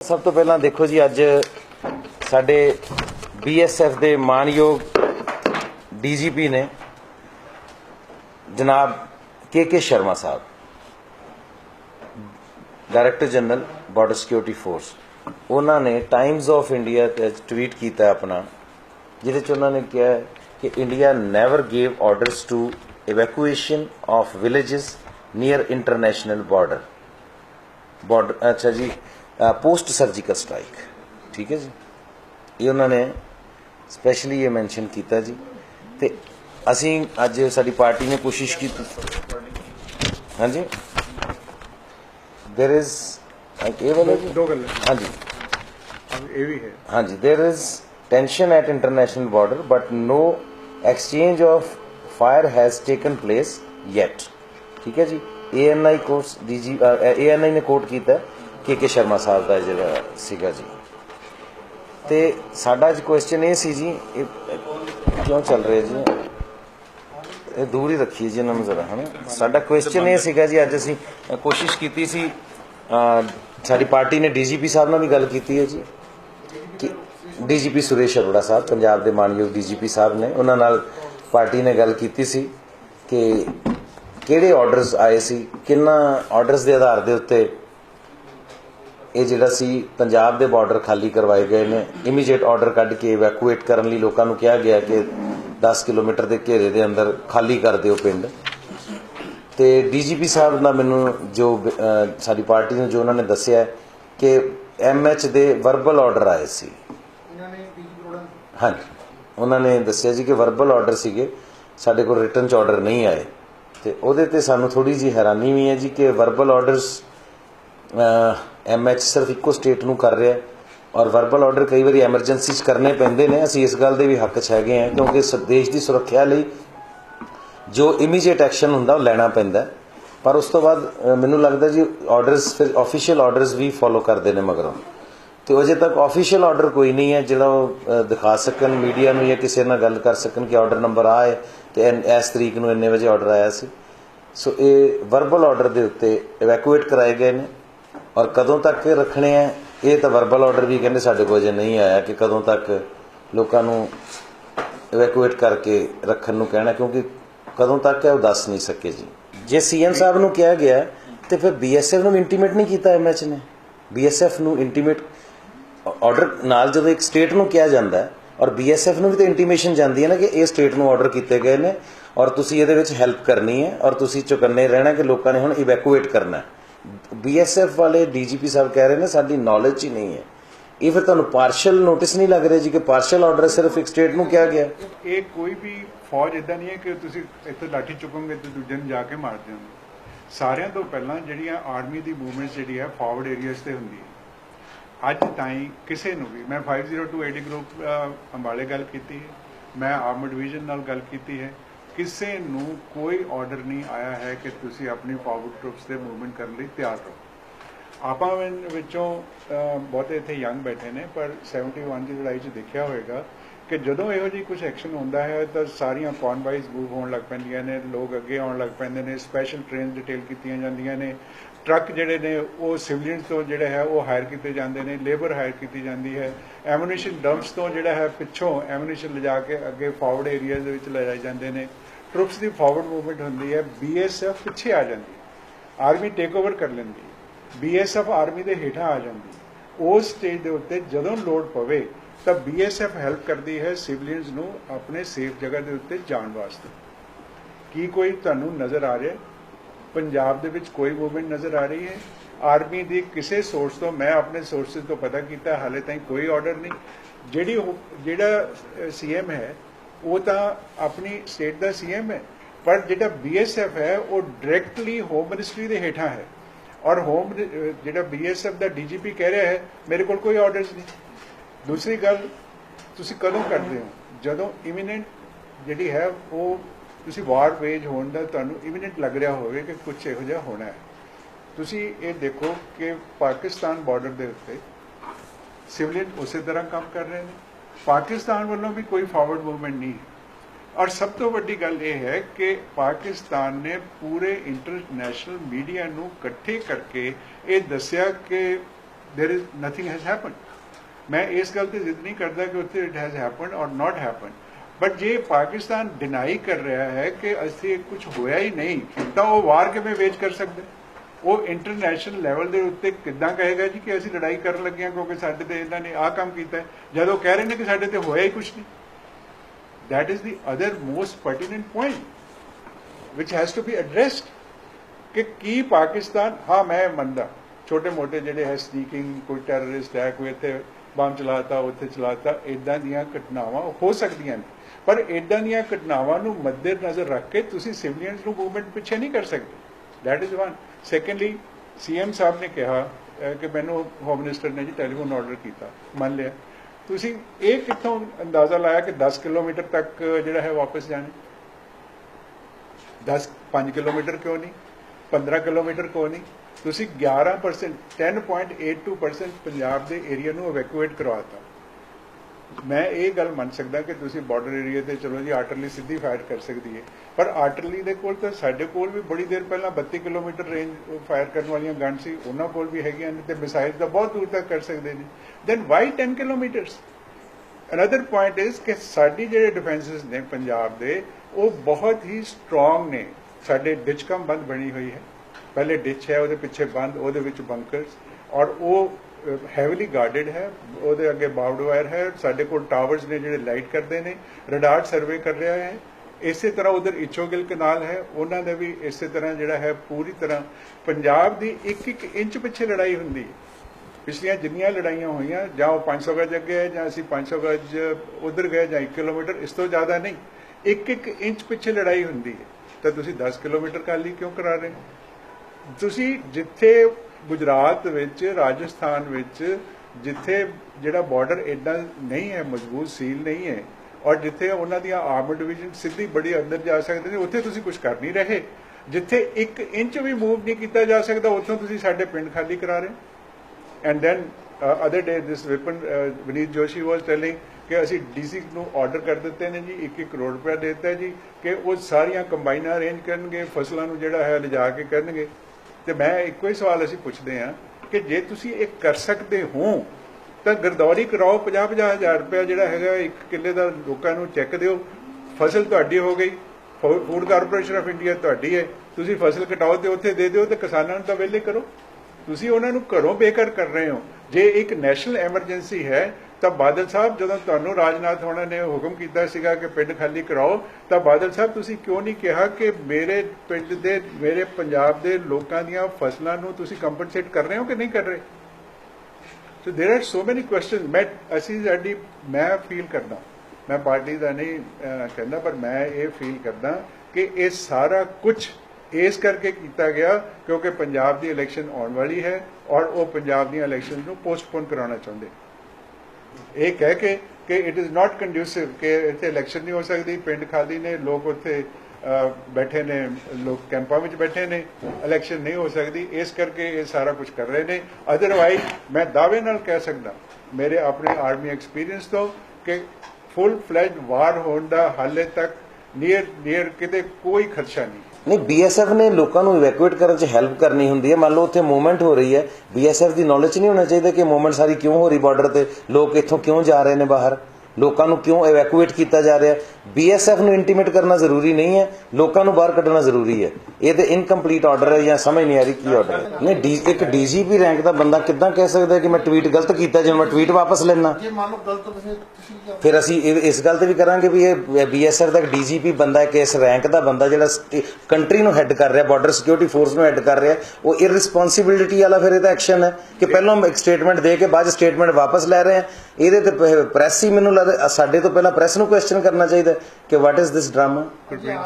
ਸਭ ਤੋਂ ਪਹਿਲਾਂ ਦੇਖੋ ਜੀ, ਅੱਜ ਸਾਡੇ ਬੀਐਸਐਫ ਦੇ ਮਾਨਯੋਗ ਡੀਜੀਪੀ ਨੇ ਜਨਾਬ K K Sharma Sahib director general border security force ਉਹਨਾਂ ਨੇ ਟਾਈਮਜ਼ ਆਫ ਇੰਡੀਆ ਤੇ ਟਵੀਟ ਕੀਤਾ ਆਪਣਾ, ਜਿਹਦੇ ਚ ਉਹਨਾਂ ਨੇ ਕਿਹਾ ਕਿ India never gave orders to evacuation of villages near international border border ਅੱਛਾ ਜੀ ਪੋਸਟ ਸਰਜੀਕਲ ਸਟ੍ਰਾਈਕ ਠੀਕ ਹੈ ਜੀ ਇਹ ਉਹਨਾਂ ਨੇ ਸਪੈਸ਼ਲੀ ਇਹ ਮੈਂਸ਼ਨ ਕੀਤਾ ਜੀ ਤੇ ਅਸੀਂ ਅੱਜ ਸਾਡੀ ਪਾਰਟੀ ਨੇ ਕੋਸ਼ਿਸ਼ ਕੀਤੀ ਹਾਂਜੀ देयर इज ਇਹ ਵਾਲਾ ਜੀ ਦੋ ਗੱਲਾਂ ਹਾਂਜੀ ਅਬ ਇਹ ਵੀ ਹੈ ਹਾਂਜੀ there is tension at international border but no exchange of fire has taken place yet ਠੀਕ ਹੈ ਜੀ ANI ਕੋਰਸ ਡੀਜੀ ANI ਨੇ ਕੋਟ ਕੀਤਾ ਕੇ ਕੇ ਸ਼ਰਮਾ ਸਾਹਿਬ ਦਾ ਜਿਹੜਾ ਸੀਗਾ ਜੀ। ਤੇ ਸਾਡਾ ਅੱਜ ਕੁਐਸਚਨ ਇਹ ਸੀ ਜੀ, ਇਹ ਕਿਉਂ ਚੱਲ ਰਿਹਾ ਜੀ? ਇਹ ਦੂਰ ਹੀ ਰੱਖੀਏ ਜੀ ਇਹਨਾਂ ਨੂੰ ਜ਼ਰਾ, ਹਨਾ? ਸਾਡਾ ਕੁਐਸਚਨ ਇਹ ਸੀਗਾ ਜੀ, ਅੱਜ ਅਸੀਂ ਕੋਸ਼ਿਸ਼ ਕੀਤੀ ਸੀ ਸਾਡੀ ਪਾਰਟੀ ਨੇ ਡੀਜੀਪੀ ਸਾਹਿਬ ਨਾਲ ਵੀ ਗੱਲ ਕੀਤੀ ਹੈ ਜੀ, ਕਿ ਡੀਜੀਪੀ ਸੁਰੇਸ਼ ਅਰੋੜਾ ਸਾਹਿਬ, ਪੰਜਾਬ ਦੇ ਮਾਨਯੋਗ ਡੀਜੀਪੀ ਸਾਹਿਬ ਨੇ, ਉਹਨਾਂ ਨਾਲ ਪਾਰਟੀ ਨੇ ਗੱਲ ਕੀਤੀ ਸੀ ਕਿ ਕਿਹੜੇ ਆਰਡਰਸ ਆਏ ਸੀ, ਕਿੰਨਾ ਆਰਡਰਸ ਦੇ ਆਧਾਰ ਦੇ ਉੱਤੇ ਇਹ ਜਿਹੜਾ ਸੀ ਪੰਜਾਬ ਦੇ ਬਾਰਡਰ ਖਾਲੀ ਕਰਵਾਏ ਗਏ ਨੇ। ਇਮੀਡੀਏਟ ਆਰਡਰ ਕੱਢ ਕੇ ਇਵੈਕੂਏਟ ਕਰਨ ਲਈ ਲੋਕਾਂ ਨੂੰ ਕਿਹਾ ਗਿਆ ਕਿ 10 ਕਿਲੋਮੀਟਰ ਦੇ ਘੇਰੇ ਦੇ ਅੰਦਰ ਖਾਲੀ ਕਰ ਦਿਓ ਪਿੰਡ। ਤੇ ਡੀਜੀਪੀ ਸਾਹਿਬ ਦਾ ਮੈਨੂੰ ਜੋ ਸਾਡੀ ਪਾਰਟੀ ਨੇ ਜੋ ਉਹਨਾਂ ਨੇ ਦੱਸਿਆ ਕਿ ਐਮਐਚ ਦੇ ਵਰਬਲ ਆਰਡਰ ਆਏ ਸੀ। ਹਾਂਜੀ। ਉਹਨਾਂ ਨੇ ਦੱਸਿਆ ਜੀ ਕਿ ਵਰਬਲ ਆਰਡਰ ਸੀਗੇ। ਸਾਡੇ ਕੋਲ ਰਿਟਰਨ ਚ ਆਰਡਰ ਨਹੀਂ ਆਏ। ਤੇ ਉਹਦੇ ਤੇ ਸਾਨੂੰ ਥੋੜੀ ਜੀ ਹੈਰਾਨੀ ਵੀ ਹੈ ਜੀ ਕਿ ਵਰਬਲ ਆਰਡਰਸ ਐਮਐਚ ਸਿਰਫ ਇੱਕੋ ਸਟੇਟ ਨੂੰ ਕਰ ਰਿਹਾ ਔਰ ਵਰਬਲ ਆਰਡਰ ਕਈ ਵਾਰੀ ਐਮਰਜੈਂਸੀ ਚ ਕਰਨੇ ਪੈਂਦੇ ਨੇ। ਅਸੀਂ ਇਸ ਗੱਲ ਦੇ ਵੀ ਹੱਕ 'ਚ ਹੈਗੇ ਹਾਂ ਕਿਉਂਕਿ ਸ- ਦੇਸ਼ ਦੀ ਸੁਰੱਖਿਆ ਲਈ ਜੋ ਇਮੀਡੀਏਟ ਐਕਸ਼ਨ ਹੁੰਦਾ ਉਹ ਲੈਣਾ ਪੈਂਦਾ ਪਰ ਉਸ ਤੋਂ ਬਾਅਦ ਮੈਨੂੰ ਲੱਗਦਾ ਜੀ ਆਰਡਰਸ ਫਿਰ ਆਫੀਸ਼ੀਅਲ ਆਰਡਰਸ ਵੀ ਫੋਲੋ ਕਰਦੇ ਨੇ ਮਗਰੋਂ। ਤੇ ਅਜੇ ਤੱਕ ਆਫੀਸ਼ੀਅਲ ਆਰਡਰ ਕੋਈ ਨਹੀਂ ਹੈ ਜਿਹੜਾ ਉਹ ਦਿਖਾ ਸਕਣ ਮੀਡੀਆ ਨੂੰ ਜਾਂ ਕਿਸੇ ਨਾਲ ਗੱਲ ਕਰ ਸਕਣ ਕਿ ਆਰਡਰ ਨੰਬਰ ਆ ਹੈ ਤੇ ਐਨ- ਇਸ ਤਰੀਕ ਨੂੰ ਇੰਨੇ ਵਜੇ ਆਰਡਰ ਆਇਆ ਸੀ। ਸੋ ਇਹ ਵਰਬਲ ਆਰਡਰ ਦੇ ਉੱਤੇ ਇਵੈਕੂਏਟ ਕਰਾਏ ਗਏ ਨੇ। ਔਰ ਕਦੋਂ ਤੱਕ ਰੱਖਣੇ ਆ, ਇਹ ਤਾਂ ਵਰਬਲ ਆਰਡਰ ਵੀ ਕਹਿੰਦੇ ਸਾਡੇ ਕੋਲ ਅਜੇ ਨਹੀਂ ਆਇਆ ਕਿ ਕਦੋਂ ਤੱਕ ਲੋਕਾਂ ਨੂੰ ਇਵੈਕੂਏਟ ਕਰਕੇ ਰੱਖਣ ਨੂੰ ਕਹਿਣਾ, ਕਿਉਂਕਿ ਕਦੋਂ ਤੱਕ ਹੈ ਉਹ ਦੱਸ ਨਹੀਂ ਸਕੇ ਜੀ। ਜੇ ਸੀਐਮ ਸਾਹਿਬ ਨੂੰ ਕਿਹਾ ਗਿਆ, ਤੇ ਫਿਰ ਬੀਐਸਐਫ ਨੂੰ ਇੰਟੀਮੇਟ ਨਹੀਂ ਕੀਤਾ ਐਮਐਚ ਨੇ। ਬੀਐਸਐਫ ਨੂੰ ਇੰਟੀਮੇਟ ਆਰਡਰ ਨਾਲ ਜਦੋਂ ਇੱਕ ਸਟੇਟ ਨੂੰ ਕਿਹਾ ਜਾਂਦਾ ਹੈ, ਔਰ ਬੀਐਸਐਫ ਨੂੰ ਵੀ ਤਾਂ ਇੰਟੀਮੇਸ਼ਨ ਜਾਂਦੀ ਹੈ ਨਾ ਕਿ ਇਹ ਸਟੇਟ ਨੂੰ ਆਰਡਰ ਕੀਤੇ ਗਏ ਨੇ, ਔਰ ਤੁਸੀਂ ਇਹਦੇ ਵਿੱਚ ਹੈਲਪ ਕਰਨੀ ਹੈ, ਔਰ ਤੁਸੀਂ ਚੁਕੰਨੇ ਰਹਿਣਾ ਕਿ ਲੋਕਾਂ ਨੇ ਹੁਣ ਇਵੈਕੂਏਟ ਕਰਨਾ ਹੈ। ਬੀਐਸਐਫ ਵਾਲੇ ਡੀਜੀਪੀ ਸਾਹਿਬ ਕਹਿ ਰਹੇ ਨੇ, ਸਾਡੀ ਨੌਲੇਜ ਹੀ ਨਹੀਂ ਹੈ। ਇਹ ਫਿਰ ਤੁਹਾਨੂੰ ਪਾਰਸ਼ਲ ਨੋਟਿਸ ਨਹੀਂ ਲੱਗ ਰਿਹਾ ਜੀ ਕਿ ਪਾਰਸ਼ਲ ਆਰਡਰ ਸਿਰਫ ਇੱਕ ਸਟੇਟ ਨੂੰ ਕਿਹਾ ਗਿਆ। ਇਹ ਕੋਈ ਵੀ ਫੌਜ ਇਦਾਂ ਨਹੀਂ ਹੈ ਕਿ ਤੁਸੀਂ ਇੱਥੇ ਲਾਠੀ ਚੁੱਕੋਗੇ ਤੇ ਦੂਜੇ ਨੂੰ ਜਾ ਕੇ ਮਾਰ ਦਿਓਗੇ। ਸਾਰਿਆਂ ਤੋਂ ਪਹਿਲਾਂ ਜਿਹੜੀਆਂ ਆਰਮੀ ਦੀ ਮੂਵਮੈਂਟ ਜਿਹੜੀ ਹੈ ਫਾਰਵਰਡ ਏਰੀਆਜ਼ ਤੇ ਹੁੰਦੀ ਹੈ। ਅੱਜ ਤਾਈਂ ਕਿਸੇ ਨੂੰ ਵੀ, ਮੈਂ 50280 ਗਰੁੱਪ ਅੰਬਾਲੇ ਗੱਲ ਕੀਤੀ ਹੈ। ਮੈਂ ਆਰਮਡ ਡਿਵੀਜ਼ਨ ਨਾਲ ਗੱਲ ਕੀਤੀ ਹੈ। ਕਿਸੇ ਨੂੰ ਕੋਈ ਆਰਡਰ ਨਹੀਂ ਆਇਆ ਹੈ ਕਿ ਤੁਸੀਂ ਆਪਣੀ ਫਾਰਵਰਡ ਟਰੂਪਸ ਦੇ ਮੂਵਮੈਂਟ ਕਰਨ ਲਈ ਤਿਆਰ ਰਹੋ। ਆਪਾਂ ਵਿੱਚੋਂ ਬਹੁਤੇ ਇੱਥੇ ਯੰਗ ਬੈਠੇ ਨੇ, ਪਰ 71 ਦੀ ਲੜਾਈ 'ਚ ਦੇਖਿਆ ਹੋਵੇਗਾ ਕਿ ਜਦੋਂ ਇਹੋ ਜਿਹੀ ਕੁਝ ਐਕਸ਼ਨ ਹੁੰਦਾ ਹੈ ਤਾਂ ਸਾਰੀਆਂ ਕਨਵਾਈਜ਼ ਮੂਵ ਹੋਣ ਲੱਗ ਪੈਂਦੀਆਂ ਨੇ, ਲੋਕ ਅੱਗੇ ਆਉਣ ਲੱਗ ਪੈਂਦੇ ਨੇ ਸਪੈਸ਼ਲ ਟ੍ਰੇਨ ਡਿਟੇਲ ਕੀਤੀਆਂ ਜਾਂਦੀਆਂ ਨੇ ਟਰੱਕ ਜਿਹੜੇ ਨੇ ਉਹ ਸਿਵਲੀਅਨਸ ਤੋਂ ਜਿਹੜੇ ਹੈ ਉਹ ਹਾਇਰ ਕੀਤੇ ਜਾਂਦੇ ਨੇ ਲੇਬਰ ਹਾਇਰ ਕੀਤੀ ਜਾਂਦੀ ਹੈ ਐਮੂਨੀਸ਼ਨ ਡੰਪਸ ਤੋਂ ਜਿਹੜਾ ਹੈ ਪਿੱਛੋਂ ਐਮੂਨੀਸ਼ਨ ਲਿਜਾ ਕੇ ਅੱਗੇ ਫਾਰਵਰਡ ਏਰੀਆਜ਼ ਦੇ ਵਿੱਚ ਲਿਜਾਏ ਜਾਂਦੇ ਨੇ। ਟਰੂਪਸ ਦੀ ਫਾਰਵਰਡ ਮੂਵਮੈਂਟ ਹੁੰਦੀ ਹੈ ਬੀਐਸਐਫ ਪਿੱਛੇ ਆ ਜਾਂਦੀ ਹੈ ਆਰਮੀ ਟੇਕ ਓਵਰ ਕਰ ਲੈਂਦੀ ਹੈ ਬੀਐਸਐਫ ਆਰਮੀ ਦੇ ਹੇਠਾਂ ਆ ਜਾਂਦੀ ਹੈ। ਉਸ ਸਟੇਜ ਦੇ ਉੱਤੇ ਜਦੋਂ ਲੋੜ ਪਵੇ, ਤਾਂ ਬੀਐਸਐਫ ਹੈਲਪ ਕਰਦੀ ਹੈ ਸਿਵਲੀਅਨਸ ਨੂੰ ਆਪਣੇ ਸੇਫ ਜਗ੍ਹਾ ਦੇ ਉੱਤੇ ਜਾਣ ਵਾਸਤੇ। ਕੀ ਕੋਈ ਤੁਹਾਨੂੰ ਨਜ਼ਰ ਆ ਰਿਹਾ ਪੰਜਾਬ ਦੇ ਵਿੱਚ ਕੋਈ ਮੂਵਮੈਂਟ ਨਜ਼ਰ ਆ ਰਹੀ ਹੈ? ਆਰਮੀ ਦੀ ਕਿਸੇ ਸੋਰਸ ਤੋਂ, ਮੈਂ ਆਪਣੇ ਸੋਰਸਸ ਤੋਂ ਪਤਾ ਕੀਤਾ, ਹਾਲੇ ਤਾਈਂ ਕੋਈ ਆਰਡਰ ਨਹੀਂ। ਜਿਹੜੀ ਉਹ- ਜਿਹੜਾ ਸੀਐਮ ਹੈ ਉਹ ਤਾਂ ਆਪਣੀ ਸਟੇਟ ਦਾ ਸੀਐਮ ਹੈ, ਪਰ ਜਿਹੜਾ ਬੀਐਸਐਫ ਹੈ, ਉਹ ਡਾਇਰੈਕਟਲੀ ਹੋਮ ਮਿਨਿਸਟਰੀ ਦੇ ਹੇਠਾਂ ਹੈ। ਔਰ ਹੋਮ ਜਿਹੜਾ ਬੀਐਸਐਫ ਦਾ ਡੀਜੀਪੀ ਕਹਿ ਰਿਹਾ ਹੈ, ਮੇਰੇ ਕੋਲ ਕੋਈ ਆਰਡਰਸ ਨਹੀਂ। ਦੂਸਰੀ ਗੱਲ, ਤੁਸੀਂ ਕਦੋਂ ਕਰਦੇ ਹੋ? ਜਦੋਂ ਇਮੀਨੈਂਟ ਜਿਹੜੀ ਹੈ, ਉਹ ਤੁਸੀਂ ਵਾਰ ਵੇਜ ਹੋਣ ਦਾ ਤੁਹਾਨੂੰ ਇਮੀਨੈਂਟ ਲੱਗ ਰਿਹਾ ਹੋਵੇ ਕਿ ਕੁਝ ਇਹੋ ਜਿਹਾ ਹੋਣਾ ਹੈ। ਤੁਸੀਂ ਇਹ ਦੇਖੋ ਕਿ ਪਾਕਿਸਤਾਨ ਬਾਰਡਰ ਦੇ ਉੱਤੇ ਸਿਵਲੀਅਨ ਉਸੇ ਤਰ੍ਹਾਂ ਕੰਮ ਕਰ ਰਹੇ ਨੇ। ਪਾਕਿਸਤਾਨ ਵੱਲੋਂ ਵੀ ਕੋਈ ਫਾਰਵਰਡ ਮੂਵਮੈਂਟ ਨਹੀਂ ਹੈ ਔਰ ਸਭ ਤੋਂ ਵੱਡੀ ਗੱਲ ਇਹ ਹੈ ਕਿ ਪਾਕਿਸਤਾਨ ਨੇ ਪੂਰੇ ਇੰਟਰਨੈਸ਼ਨਲ ਮੀਡੀਆ ਨੂੰ ਇਕੱਠੇ ਕਰਕੇ ਇਹ ਦੱਸਿਆ ਕਿ there is nothing has happened ਮੈਂ ਇਸ ਗੱਲ ਤੇ ਜ਼ਿੱਦ ਨਹੀਂ ਕਰਦਾ ਕਿ ਉੱਥੇ it has happened or not happened but ਜੇ ਪਾਕਿਸਤਾਨ ਡਿਨਾਈ ਕਰ ਰਿਹਾ ਹੈ ਕਿ ਅਸੀਂ ਕੁਝ ਹੋਇਆ ਹੀ ਨਹੀਂ ਤਾਂ ਉਹ ਵਾਰ ਕਿਵੇਂ ਵੇਚ ਕਰ ਸਕਦੇ ਉਹ ਇੰਟਰਨੈਸ਼ਨਲ ਲੈਵਲ ਦੇ ਉੱਤੇ ਕਿੱਦਾਂ ਕਹੇਗਾ ਜੀ ਕਿ ਅਸੀਂ ਲੜਾਈ ਕਰਨ ਲੱਗੇ ਹਾਂ ਕਿਉਂਕਿ ਸਾਡੇ ਤੇ ਇਹਨਾਂ ਨੇ ਆਹ ਕੰਮ ਕੀਤਾ ਜਦ ਉਹ ਕਹਿ ਰਹੇ ਨੇ ਕਿ ਸਾਡੇ ਤੇ ਹੋਇਆ ਹੀ ਕੁਝ ਨਹੀਂ। That is the other most pertinent point which has to be addressed ਕਿ ਕੀ ਪਾਕਿਸਤਾਨ, ਹਾਂ, ਮੈਂ ਮੰਨਦਾ। ਛੋਟੇ ਮੋਟੇ ਜਿਹੜੇ ਹੈ ਸਨੀਕਿੰਗ ਕੋਈ ਟੈਰਰਿਸਟ ਹੈ, ਕੋਈ ਇੱਥੇ ਬੰਬ ਚਲਾਤਾ, ਉੱਥੇ ਚਲਾਤਾ ਇਦਾਂ ਦੀਆਂ ਘਟਨਾਵਾਂ ਹੋ ਸਕਦੀਆਂ ਨੇ। ਪਰ ਇਦਾਂ ਦੀਆਂ ਘਟਨਾਵਾਂ ਨੂੰ ਮੱਦੇਨਜ਼ਰ ਰੱਖ ਕੇ ਤੁਸੀਂ ਸਿਵਲੀਅਨਸ ਨੂੰ ਮੂਵਮੈਂਟ ਪਿੱਛੇ ਨਹੀਂ ਕਰ ਸਕਦੇ। That is one secondly CM Sahib ਨੇ ਕਿਹਾ ਕਿ ਮੈਨੂੰ ਹੋਮ ਮਿਨਿਸਟਰ ਨੇ ਜੀ ਟੈਲੀਫੋਨ ਆਰਡਰ ਕੀਤਾ। ਮੰਨ ਲਿਆ। ਤੁਸੀਂ ਇਹ ਕਿੱਥੋਂ ਅੰਦਾਜ਼ਾ ਲਾਇਆ ਕਿ 10 ਕਿਲੋਮੀਟਰ ਤੱਕ ਜਿਹੜਾ ਹੈ ਵਾਪਸ ਜਾਣੇ? 10 5 ਕਿਲੋਮੀਟਰ ਕਿਉਂ ਨਹੀਂ? 15 ਕਿਲੋਮੀਟਰ ਕਿਉਂ ਨਹੀਂ? ਤੁਸੀਂ 11% 10.82% ਪੰਜਾਬ ਦੇ ਏਰੀਆ ਨੂੰ ਇਵੈਕੂਏਟ ਕਰਵਾਤਾ ਮੈਂ ਇਹ ਗੱਲ ਮੰਨ ਸਕਦਾ ਕਿ ਤੁਸੀਂ ਬਾਰਡਰ ਏਰੀਆ ਤੇ ਚਲੋ ਜੀ ਆਰਟਰਲੀ ਸਿੱਧੀ ਫਾਇਰ ਕਰ ਸਕਦੀ ਹੈ। ਪਰ ਆਰਟਰਲੀ ਦੇ ਕੋਲ ਤਾਂ ਸਾਡੇ ਕੋਲ ਵੀ ਬੜੀ ਦੇਰ ਪਹਿਲਾਂ 32 ਕਿਲੋਮੀਟਰ ਰੇਂਜ ਫਾਇਰ ਕਰਨ ਵਾਲੀਆਂ ਗਨ ਸੀ, ਉਹਨਾਂ ਕੋਲ ਵੀ ਹੈਗੀਆਂ ਨੇ ਤੇ ਮਿਸਾਈਲ ਤਾਂ ਬਹੁਤ ਦੂਰ ਤੱਕ ਕਰ ਸਕਦੇ ਨੇ। Then why 10 kilometres another point is ਕਿ ਸਾਡੀ ਜਿਹੜੇ ਡਿਫੈਂਸਸ ਨੇ ਪੰਜਾਬ ਦੇ, ਉਹ ਬਹੁਤ ਹੀ ਸਟਰੋਂਗ ਨੇ। ਸਾਡੇ ਡਿਚਕਮ ਬੰਦ ਬਣੀ ਹੋਈ ਹੈ। ਪਹਿਲੇ ਡਿਚ ਹੈ, ਉਹਦੇ ਪਿੱਛੇ ਬੰਦ, ਉਹਦੇ ਵਿੱਚ ਬੰਕਰਸ ਔਰ ਉਹ ਹੈਵਲੀ ਗਾਰਡਡ ਹੈ, ਉਹਦੇ ਅੱਗੇ ਬਾਰਡ ਵਾਇਰ ਹੈ, ਸਾਡੇ ਕੋਲ ਟਾਵਰਸ ਨੇ ਜਿਹੜੇ ਲਾਈਟ ਕਰਦੇ ਨੇ ਰਡਾਰ ਸਰਵੇ ਕਰ ਰਿਹਾ ਹੈ, ਇਸੇ ਤਰ੍ਹਾਂ ਉਧਰ ਇਚੋਗਿਲ ਕਨਾਲ ਹੈ, ਉਹਨਾਂ ਦਾ ਵੀ ਇਸੇ ਤਰ੍ਹਾਂ ਜਿਹੜਾ ਹੈ, ਪੂਰੀ ਤਰ੍ਹਾਂ ਪੰਜਾਬ ਦੀ ਇੱਕ ਇੱਕ ਇੰਚ ਪਿੱਛੇ ਲੜਾਈ ਹੁੰਦੀ ਹੈ। ਪਿਛਲੀਆਂ ਜਿੰਨੀਆਂ ਲੜਾਈਆਂ ਹੋਈਆਂ, ਜਾਂ ਉਹ 500 ਗਜ ਅੱਗੇ ਹੈ, ਜਾਂ ਅਸੀਂ 500 ਗਜ ਉਧਰ ਗਏ, ਜਾਂ 1 ਕਿਲੋਮੀਟਰ, ਇਸ ਤੋਂ ਜ਼ਿਆਦਾ ਨਹੀਂ। ਇੱਕ ਇੱਕ ਇੰਚ ਪਿੱਛੇ ਲੜਾਈ ਹੁੰਦੀ ਹੈ। ਤਾਂ ਤੁਸੀਂ 10 ਕਿਲੋਮੀਟਰ ਖਾਲੀ ਕਿਉਂ ਕਰਾ ਰਹੇ ਹੋ? ਤੁਸੀਂ ਜਿੱਥੇ ਗੁਜਰਾਤ ਵਿੱਚ, ਰਾਜਸਥਾਨ ਵਿੱਚ ਜਿੱਥੇ ਜਿਹੜਾ ਬਾਰਡਰ ਐਡਾ ਨਹੀਂ ਹੈ, ਮਜ਼ਬੂਤ ਸੀਲ ਨਹੀਂ ਹੈ ਔਰ ਜਿੱਥੇ ਉਹਨਾਂ ਦੀਆਂ ਆਰਮ ਡਿਵੀਜ਼ਨ ਸਿੱਧੀ ਬੜੀ ਅੰਦਰ ਜਾ ਸਕਦੇ ਨੇ, ਉੱਥੇ ਤੁਸੀਂ ਕੁਝ ਕਰ ਨਹੀਂ ਰਹੇ। ਜਿੱਥੇ 1 ਇੰਚ ਵੀ ਮੂਵ ਨਹੀਂ ਕੀਤਾ ਜਾ ਸਕਦਾ, ਉੱਥੋਂ ਤੁਸੀਂ ਸਾਡੇ ਪਿੰਡ ਖਾਲੀ ਕਰਾ ਰਹੇ। And then other day this Vipin Vineet Joshi was telling ਕਿ ਅਸੀਂ ਡੀਸੀ ਨੂੰ ਆਰਡਰ ਕਰ ਦਿੱਤੇ ਨੇ ਜੀ 1 ਕਰੋੜ ਰੁਪਏ ਦੇ ਦਿੱਤਾ ਜੀ, ਕਿ ਉਹ ਸਾਰੀਆਂ ਕੰਬਾਈਨਾਂ ਅਰੇਂਜ ਕਰਨਗੇ, ਫਸਲਾਂ ਨੂੰ ਜਿਹੜਾ ਹੈ ਲਿਜਾ ਕੇ ਕਰਨਗੇ। ਤੇ ਮੈਂ ਇੱਕੋ ਹੀ ਸਵਾਲ ਅਸੀਂ ਪੁੱਛਦੇ ਹਾਂ ਕਿ ਜੇ ਤੁਸੀਂ ਇਹ ਕਰ ਸਕਦੇ ਹੋ, ਤਾਂ ਗਰਦੌਰੀ ਕਰਾਓ 50 ਹਜ਼ਾਰ ਰੁਪਏ ਜਿਹੜਾ ਹੈਗਾ, ਇੱਕ ਕਿੱਲੇ ਦਾ ਲੋਕਾਂ ਨੂੰ ਚੈੱਕ ਦਿਓ। ਫਸਲ ਤੁਹਾਡੀ ਹੋ ਗਈ। ਫੂਡ ਕਾਰਪੋਰੇਸ਼ਨ ਆਫ ਇੰਡੀਆ ਤੁਹਾਡੀ ਹੈ। ਤੁਸੀਂ ਫਸਲ ਕਟਾਓ ਤੇ ਉੱਥੇ ਦੇ ਦਿਓ ਤੇ ਕਿਸਾਨਾਂ ਨੂੰ ਤਾਂ ਵਿਹਲੇ ਕਰੋ। ਤੁਸੀਂ ਉਹਨਾਂ ਨੂੰ ਘਰੋਂ ਬੇਕਰ ਕਰ ਰਹੇ ਹੋ। ਜੇ ਇੱਕ ਨੈਸ਼ਨਲ ਐਮਰਜੈਂਸੀ ਹੈ ਤਾਂ ਬਾਦਲ ਸਾਹਿਬ ਜਦੋਂ ਤੁਹਾਨੂੰ ਰਾਜਨਾਥ ਹੋਣਾ ਨੇ ਹੁਕਮ ਕੀਤਾ ਸੀਗਾ ਕਿ ਪਿੰਡ ਖਾਲੀ ਕਰਾਓ ਤਾਂ ਬਾਦਲ ਸਾਹਿਬ ਤੁਸੀਂ ਕਿਉਂ ਨਹੀਂ ਕਿਹਾ ਕਿ ਮੇਰੇ ਪਿੰਡ ਦੇ ਮੇਰੇ ਪੰਜਾਬ ਦੇ ਲੋਕਾਂ ਦੀਆਂ ਫਸਲਾਂ ਨੂੰ ਤੁਸੀਂ ਕੰਪਨਸੇਟ ਕਰ ਰਹੇ ਹੋ ਕਿ ਨਹੀਂ ਕਰ ਰਹੇ so there are so many questions ਮੈਂ ਅਸੀਂ ਸਾਡੀ ਮੈਂ ਫੀਲ ਕਰਦਾ ਮੈਂ ਪਾਰਟੀ ਦਾ ਨਹੀਂ ਅਹ, ਕਹਿੰਦਾ ਪਰ ਮੈਂ ਇਹ ਫੀਲ ਕਰਦਾ ਕਿ ਇਹ ਸਾਰਾ ਕੁਝ ਇਸ ਕਰਕੇ ਕੀਤਾ ਗਿਆ ਕਿਉਂਕਿ ਪੰਜਾਬ ਦੀ ਇਲੈਕਸ਼ਨ ਆਉਣ ਵਾਲੀ ਹੈ ਔਰ ਉਹ ਪੰਜਾਬ ਦੀਆਂ ਇਲੈਕਸ਼ਨ ਨੂੰ ਪੋਸਟਪੋਨ ਕਰਾਉਣਾ ਚਾਹੁੰਦੇ ਇਹ ਕਹਿ ਕੇ ਕਿ ਇਟ ਇਜ਼ ਨਾਟ ਕੰਡਿਊਸਿਵ ਕਿ ਇੱਥੇ ਇਲੈਕਸ਼ਨ ਨਹੀਂ ਹੋ ਸਕਦੀ, ਪਿੰਡ ਖਾਲੀ ਨੇ, ਲੋਕ ਉੱਥੇ ਬੈਠੇ ਨੇ, ਲੋਕ ਕੈਂਪਾਂ ਵਿੱਚ ਬੈਠੇ ਨੇ ਇਲੈਕਸ਼ਨ ਨਹੀਂ ਹੋ ਸਕਦੀ, ਇਸ ਕਰਕੇ ਇਹ ਸਾਰਾ ਕੁਝ ਕਰ ਰਹੇ ਨੇ। ਅਦਰਵਾਈਜ਼ ਮੈਂ ਦਾਅਵੇ ਨਾਲ ਕਹਿ ਸਕਦਾ, ਮੇਰੇ ਆਪਣੇ ਆਰਮੀ ਐਕਸਪੀਰੀਅੰਸ ਤੋਂ ਕਿ ਫੁੱਲ ਫਲੈਜ ਵਾਰ ਹੋਣ ਦਾ ਹਾਲੇ ਤੱਕ ਨੀਅਰ ਨੀਅਰ ਕਿਤੇ ਕੋਈ ਖਰਚਾ ਨਹੀਂ। ਨਹੀਂ ਬੀਐਸਐਫ ਨੇ ਲੋਕਾਂ ਨੂੰ ਇਵੈਕੂਏਟ ਕਰਨ 'ਚ ਹੈਲਪ ਕਰਨੀ ਹੁੰਦੀ ਹੈ। ਮੰਨ ਲਓ ਉੱਥੇ ਮੂਵਮੈਂਟ ਹੋ ਰਹੀ ਹੈ। ਬੀਐਸਐਫ ਦੀ ਨੌਲੇਜ ਨਹੀਂ ਹੋਣਾ ਚਾਹੀਦਾ ਕਿ ਮੂਵਮੈਂਟ ਸਾਰੀ ਕਿਉਂ ਹੋ ਰਹੀ ਬਾਰਡਰ ਤੇ। ਲੋਕ ਇੱਥੋਂ ਕਿਉਂ ਜਾ ਰਹੇ ਨੇ ਬਾਹਰ? ਲੋਕਾਂ ਨੂੰ ਕਿਉਂ ਇਵੈਕੂਏਟ ਕੀਤਾ ਜਾ ਰਿਹਾ? ਬੀਐਸਐਫ ਨੂੰ ਇੰਟੀਮੇਟ ਕਰਨਾ ਜ਼ਰੂਰੀ ਨਹੀਂ ਹੈ ਲੋਕਾਂ ਨੂੰ ਬਾਹਰ ਕੱਢਣਾ ਜ਼ਰੂਰੀ ਹੈ। ਇਹ ਤੇ ਇਨਕੰਪਲੀਟ ਆਰਡਰ ਹੈ ਜਾਂ ਸਮਝ ਨਹੀਂ ਆ ਰਹੀ ਕੀ ਆਰਡਰ ਹੈ। ਨਹੀਂ ਡੀ ਇੱਕ ਡੀਜੀਪੀ ਰੈਂਕ ਦਾ ਬੰਦਾ ਕਿੱਦਾਂ ਕਹਿ ਸਕਦਾ ਕਿ ਮੈਂ ਟਵੀਟ ਗਲਤ ਕੀਤਾ ਜੇ ਮੈਂ ਟਵੀਟ ਵਾਪਸ ਲੈਣਾ ਜੇ ਮੰਨ ਲਓ ਗਲਤ ਤੁਸੀਂ ਫਿਰ ਅਸੀਂ ਇਸ ਗੱਲ ਤੇ ਵੀ ਕਰਾਂਗੇ ਵੀ ਇਹ ਬੀਐਸਐਫ ਦਾ ਡੀਜੀਪੀ ਬੰਦਾ ਹੈ ਕਿ ਇਸ ਰੈਂਕ ਦਾ ਬੰਦਾ ਜਿਹੜਾ ਕੰਟਰੀ ਨੂੰ ਹੈੱਡ ਕਰ ਰਿਹਾ ਬਾਰਡਰ ਸਿਕਿਉਰਿਟੀ ਫੋਰਸ ਨੂੰ ਹੈੱਡ ਕਰ ਰਿਹਾ ਉਹ ਇਰਰਿਸਪੌਂਸਿਬਿਲਟੀ ਵਾਲਾ ਫਿਰ ਇਹਦਾ ਐਕਸ਼ਨ ਹੈ ਕਿ ਪਹਿਲਾਂ ਇੱਕ ਸਟੇਟਮੈਂਟ ਦੇ ਕੇ ਬਾਅਦ ਸਟੇਟਮੈਂਟ ਵਾਪਸ ਲੈ ਰਹੇ। ਆ ਇਹਦੇ ਤੇ ਪ੍ਰੈਸ ਹੀ ਮੈਨੂੰ ਲੱਗਦਾ ਸਾਡੇ ਤੋਂ ਪਹਿਲਾਂ ਪ੍ਰੈਸ ਨੂੰ ਕੁਐਸਚਨ ਕਰਨਾ ਚਾਹੀਦਾ। ਕਿ ਵਾਟ ਇਜ਼ ਦਿਸ ਡਰਾਮਾ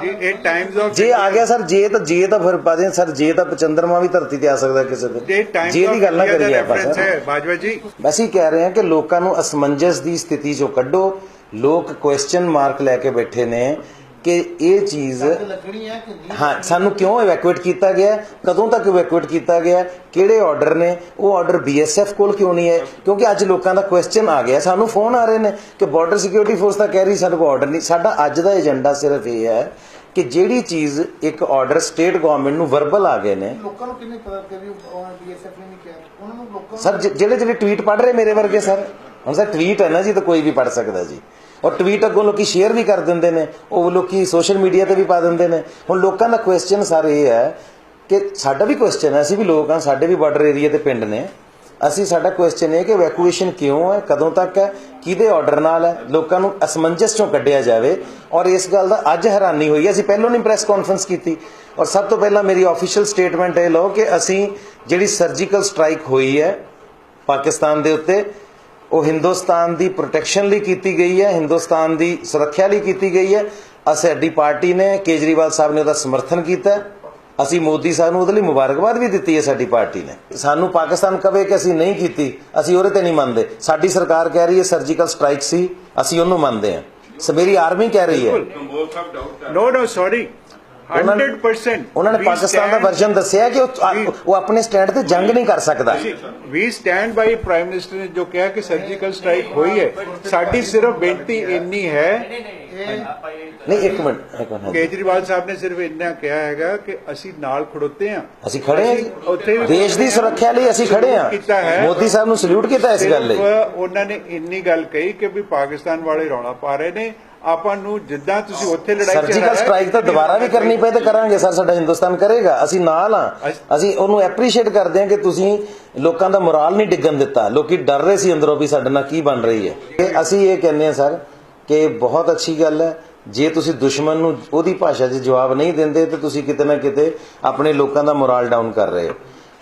ਜੀ ਇਹ ਟਾਈਮਸ ਆਫ ਜੇ ਆ ਗਿਆ ਸਰ ਜੇ ਤਾਂ ਜੇ ਤਾਂ ਫਿਰ ਪਾਦੇ ਸਰ ਜੇ ਤਾਂ ਚੰਦਰਮਾ ਵੀ ਧਰਤੀ ਤੇ ਆ ਸਕਦਾ ਕਿਸੇ ਟਾਈਮਸ ਜੇ ਦੀ ਗੱਲ ਨਾ ਕਰੀਏ ਆਪਾਂ ਸਰ। ਹੈ ਬਾਜਵਾ ਜੀ। ਅਸੀਂ ਕਹਿ ਰਹੇ ਹਾਂ ਕਿ ਲੋਕਾਂ ਨੂੰ ਅਸਮੰਜਸ ਦੀ ਸਥਿਤੀ ਚੋਂ ਕੱਢੋ। ਲੋਕ ਕੁਐਸਚਨ ਮਾਰਕ ਲੈ ਕੇ ਬੈਠੇ ਨੇ। ਕਿ ਇਹ ਚੀਜ਼ ਹੈ ਕਿ ਨਹੀਂ ਹਾਂ ਸਾਨੂੰ ਕਿਉਂ ਇਵੈਕੂਏਟ ਕੀਤਾ ਗਿਆ? ਕਦੋਂ ਤੱਕ ਇਵੈਕੂਏਟ ਕੀਤਾ ਗਿਆ? ਕਿਹੜੇ ਆਰਡਰ ਨੇ? ਉਹ ਆਰਡਰ ਬੀਐਸਐਫ ਕੋਲ ਕਿਉਂ ਨਹੀਂ ਹੈ ਕਿਉਂਕਿ ਅੱਜ ਲੋਕਾਂ ਦਾ ਕੁਐਸਚਨ ਆ ਗਿਆ। ਸਾਨੂੰ ਫੋਨ ਆ ਰਹੇ ਨੇ ਕਿ ਬਾਰਡਰ ਸਿਕਿਉਰਿਟੀ ਫੋਰਸ ਤਾਂ ਕਹਿ ਰਹੀ ਸਾਡੇ ਕੋਲ ਆਰਡਰ ਨਹੀਂ। ਸਾਡਾ ਅੱਜ ਦਾ ਏਜੰਡਾ ਸਿਰਫ ਇਹ ਹੈ ਕਿ ਜਿਹੜੀ ਚੀਜ਼ ਇੱਕ ਆਰਡਰ ਸਟੇਟ ਗਵਰਨਮੈਂਟ ਨੂੰ ਵਰਬਲ ਆ ਗਏ ਨੇ ਲੋਕਾਂ ਨੂੰ ਕਿੰਨੇ ਪਤਾ ਕਿ ਵੀ ਬੀਐਸਐਫ ਨੇ ਨਹੀਂ ਕਿਹਾ? ਉਹਨਾਂ ਨੂੰ ਲੋਕਾਂ ਸਰ ਜਿਹੜੇ ਜਿਹੜੇ ਟਵੀਟ ਪੜ ਰਹੇ ਮੇਰੇ ਵਰਗੇ ਸਰ। ਹੁਣ ਸਰ ਟਵੀਟ ਹੈ ਨਾ ਜੀ ਤਾਂ ਕੋਈ ਵੀ ਪੜ ਸਕਦਾ ਜੀ। ਔਰ ਟਵੀਟ ਅੱਗੋਂ ਲੋਕੀ ਸ਼ੇਅਰ ਵੀ ਕਰ ਦਿੰਦੇ ਨੇ, ਉਹ ਲੋਕੀ ਸੋਸ਼ਲ ਮੀਡੀਆ ਤੇ ਵੀ ਪਾ ਦਿੰਦੇ ਨੇ। ਹੁਣ ਲੋਕਾਂ ਦਾ ਕੁਐਸਚਨ ਸਰ ਇਹ ਹੈ ਕਿ ਸਾਡਾ ਵੀ ਕੁਐਸਚਨ ਹੈ, ਅਸੀਂ ਵੀ ਲੋਕ ਹਾਂ, ਸਾਡੇ ਵੀ ਬਾਰਡਰ ਏਰੀਆ ਤੇ ਪਿੰਡ ਨੇ। ਅਸੀਂ ਸਾਡਾ ਕੁਐਸਚਨ ਇਹ ਕਿ ਵੈਕੂਏਸ਼ਨ ਕਿਉਂ ਹੈ, ਕਦੋਂ ਤੱਕ ਹੈ, ਕਿਹਦੇ ਆਰਡਰ ਨਾਲ ਹੈ, ਲੋਕਾਂ ਨੂੰ ਅਸਮੰਜਸ ਚੋਂ ਕੱਢਿਆ ਜਾਵੇ। ਔਰ ਇਸ ਗੱਲ ਦਾ ਅੱਜ ਹੈਰਾਨੀ ਹੋਈ, ਅਸੀਂ ਪਹਿਲਾਂ ਨਹੀਂ ਪ੍ਰੈਸ ਕਾਨਫਰੰਸ ਕੀਤੀ। ਔਰ ਸਭ ਤੋਂ ਪਹਿਲਾਂ ਮੇਰੀ ਆਫੀਸ਼ੀਅਲ ਸਟੇਟਮੈਂਟ ਇਹ ਲਓ ਕਿ ਅਸੀਂ ਜਿਹੜੀ ਸਰਜੀਕਲ ਸਟ੍ਰਾਈਕ ਹੋਈ ਹੈ ਪਾਕਿਸਤਾਨ ਦੇ ਉੱਤੇ ਉਹ ਹਿੰਦੁਸਤਾਨ ਦੀ ਪ੍ਰੋਟੈਕਸ਼ਨ ਲਈ ਕੀਤੀ ਗਈ ਹੈ ਹਿੰਦੁਸਤਾਨ ਦੀ ਸੁਰੱਖਿਆ ਲਈ ਕੀਤੀ ਗਈ ਹੈ। ਅਸੀਂ ਸਾਡੀ ਪਾਰਟੀ ਨੇ ਕੇਜਰੀਵਾਲ ਸਾਹਿਬ ਨੇ ਉਹਦਾ ਸਮਰਥਨ ਕੀਤਾ। ਅਸੀਂ ਮੋਦੀ ਸਾਹਿਬ ਨੂੰ ਉਹਦੇ ਲਈ ਮੁਬਾਰਕਬਾਦ ਵੀ ਦਿੱਤੀ ਹੈ ਸਾਡੀ ਪਾਰਟੀ ਨੇ। ਸਾਨੂੰ ਪਾਕਿਸਤਾਨ ਕਵੇ ਕਿ ਅਸੀਂ ਨਹੀਂ ਕੀਤੀ ਅਸੀਂ ਉਹਦੇ ਤੇ ਨਹੀਂ ਮੰਨਦੇ। ਸਾਡੀ ਸਰਕਾਰ ਕਹਿ ਰਹੀ ਹੈ ਸਰਜੀਕਲ ਸਟ੍ਰਾਈਕ ਸੀ ਅਸੀਂ ਉਹਨੂੰ ਮੰਨਦੇ ਹਾਂ। ਸੋ ਮੇਰੀ ਆਰਮੀ ਕਹਿ ਰਹੀ ਹੈ। ਨੋ ਨੋ ਸੌਰੀ ਉਹਨਾਂ ਨੇ- 100% ਉਹਨਾਂ ਨੇ ਪਾਕਿਸਤਾਨ ਦਾ ਵਰਜਨ ਦੱਸਿਆ ਕਿ ਉਹ ਆਪਣੇ ਸਟੈਂਡ ਤੇ ਜੰਗ ਨਹੀਂ ਕਰ ਸਕਦਾ। We stand by prime minister ਨੇ ਜੋ ਕਿਹਾ ਕਿ ਸਰਜੀਕਲ ਸਟ੍ਰਾਈਕ ਹੋਈ ਹੈ। ਸਾਡੀ ਸਿਰਫ ਬੇਨਤੀ ਇੰਨੀ ਹੈ ਨਹੀਂ ਇੱਕ ਮਿੰਟ ਕੇਜਰੀਵਾਲ ਸਾਹਿਬ ਨੇ ਸਿਰਫ ਇੰਨਾ ਕਿਹਾ ਹੈਗਾ ਕਿ ਅਸੀਂ ਨਾਲ ਖੜੋਤੇ ਹਾਂ। ਅਸੀਂ ਖੜੇ। ਵੀ- ਦੇਸ਼ ਦੀ ਸੁਰੱਖਿਆ ਲਈ ਅਸੀਂ ਖੜੇ ਹੈ। ਮੋਦੀ ਸਾਹਿਬ ਨੂੰ ਸਲੂਟ ਕੀਤਾ ਇਸ ਗੱਲ ਲਈ। ਉਹਨਾਂ ਨੇ ਇੰਨੀ ਗੱਲ ਕਹੀ ਕਿ ਵੀ ਪਾਕਿਸਤਾਨ ਵਾਲੇ ਰੌਲਾ ਪਾ ਰਹੇ ਨੇ। ਆਪਾਂ ਨੂੰ ਜਿੱਦਾਂ ਤੁਸੀਂ ਉੱਥੇ ਲੜਾਈ ਚ ਸਰਜੀਕਲ ਸਟ੍ਰਾਈਕ ਤਾਂ ਦੁਬਾਰਾ ਵੀ ਕਰਨੀ ਪਏ ਤੇ ਕਰਾਂਗੇ ਸਰ ਸਾਡਾ ਹਿੰਦੁਸਤਾਨ ਕਰੇਗਾ। ਅਸੀਂ ਨਾਲ ਆ ਅਸੀਂ ਉਹਨੂੰ ਐਪਰੀਸ਼ੀਏਟ ਕਰਦੇ ਹਾਂ ਕਿ ਤੁਸੀਂ ਲੋਕਾਂ ਦਾ ਮੋਰਲ ਨਹੀਂ ਡਿੱਗਣ ਦਿੱਤਾ। ਲੋਕੀ ਡਰ ਰਹੇ ਸੀ ਅੰਦਰੋਂ ਵੀ ਸਾਡੇ ਨਾਲ ਕੀ ਬਣ ਰਹੀ ਹੈ। ਤੇ ਅਸੀਂ ਇਹ ਕਹਿੰਦੇ ਹਾਂ ਸਰ ਕਿ ਬਹੁਤ ਅੱਛੀ ਗੱਲ ਹੈ। ਜੇ ਤੁਸੀਂ ਦੁਸ਼ਮਣ ਨੂੰ ਉਹਦੀ ਭਾਸ਼ਾ 'ਚ ਜਵਾਬ ਨਹੀਂ ਦਿੰਦੇ ਤੇ ਤੁਸੀਂ ਕਿਤੇ ਨਾ ਕਿਤੇ ਆਪਣੇ ਲੋਕਾਂ ਦਾ ਮੋਰਲ ਡਾਊਨ ਕਰ ਰਹੇ ਹੋ।